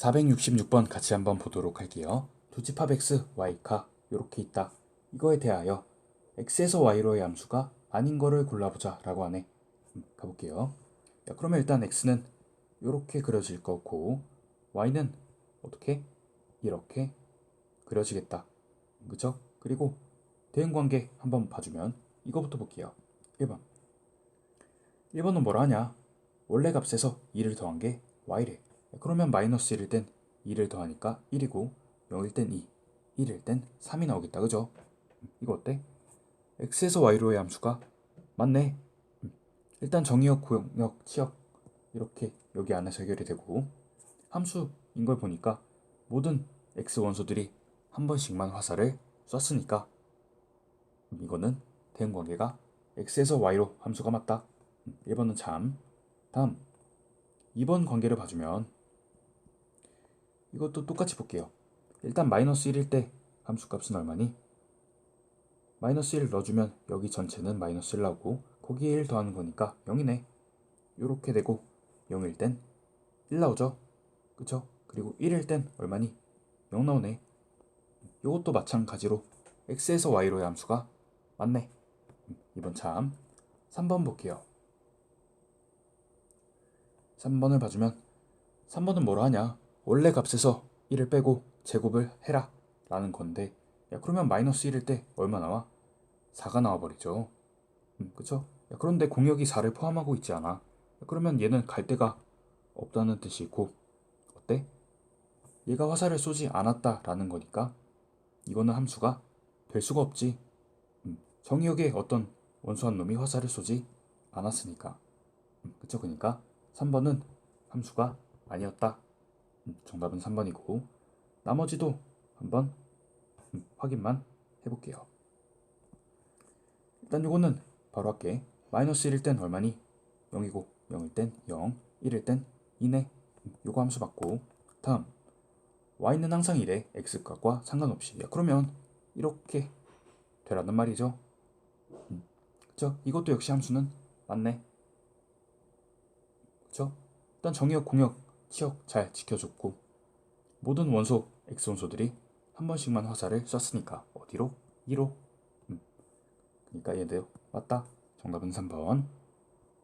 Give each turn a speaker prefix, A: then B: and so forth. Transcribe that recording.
A: 466번 같이 한번 보도록 할게요. 두 집 합 x, y가 이렇게 있다. 이거에 대하여 x에서 y로의 함수가 아닌 거를 골라보자 라고 하네. 음, 가볼게요. 야, 그러면 일단 x는 이렇게 그려질 거고 y는 어떻게? 이렇게 그려지겠다. 그죠? 그리고 대응 관계 한번 봐주면 이거부터 볼게요. 1번. 1번은 뭐라 하냐? 원래 값에서 2를 더한 게 y래. 그러면 마이너스 1일 땐 2를 더하니까 1이고 0일 땐 2, 1일 땐 3이 나오겠다. 그죠? 음, 이거 어때? x에서 y로의 함수가 맞네. 음, 일단 정의역, 고역, 치역 이렇게 여기 안에서 해결이 되고 함수인 걸 보니까 모든 x 원소들이 한 번씩만 화살을 쐈으니까 음, 이거는 대응 관계가 x에서 y로 함수가 맞다. 1번은 참. 다음 2번 관계를 봐주면 이것도 똑같이 볼게요. 일단 마이너스 1일 때 함수값은 얼마니? 마이너스 1을 넣어주면 여기 전체는 마이너스 1 나오고 거기에 1 더하는 거니까 0이네. 이렇게 되고 0일 땐 1 나오죠? 그쵸? 그리고 1일 땐 얼마니? 0 나오네. 이것도 마찬가지로 x에서 y로의 함수가 맞네. 이번 참 3번 볼게요. 3번을 봐주면 3번은 뭐라 하냐? 원래 값에서 1을 빼고 제곱을 해라 라는 건데 야 그러면 마이너스 1일 때 얼마 나와? 4가 나와버리죠. 음, 그쵸? 야, 그런데 공역이 4를 포함하고 있지 않아. 야, 그러면 얘는 갈 데가 없다는 뜻이고 어때? 얘가 화살을 쏘지 않았다 라는 거니까 이거는 함수가 될 수가 없지. 음, 정의역에 어떤 원소한 놈이 화살을 쏘지 않았으니까. 음, 그쵸? 그러니까 3번은 함수가 아니었다. 음, 정답은 3번이고 나머지도 한번 음, 확인만 해볼게요. 일단 요거는 바로 할게. 마이너스 1일 땐 얼마니? 0이고 0일 땐 0, 1일 땐 2네. 음, 요거 함수 받고 다음 y는 항상 1에 x값과 상관없이 야, 그러면 이렇게 되라는 말이죠. 음, 그쵸? 이것도 역시 함수는 맞네. 그쵸? 일단 정의역, 공역, 치역 잘 지켜줬고 모든 원소, X원소들이 한 번씩만 화살을 쐈으니까 어디로? 2로? 음. 그러니까 얘도 맞다. 정답은 3번.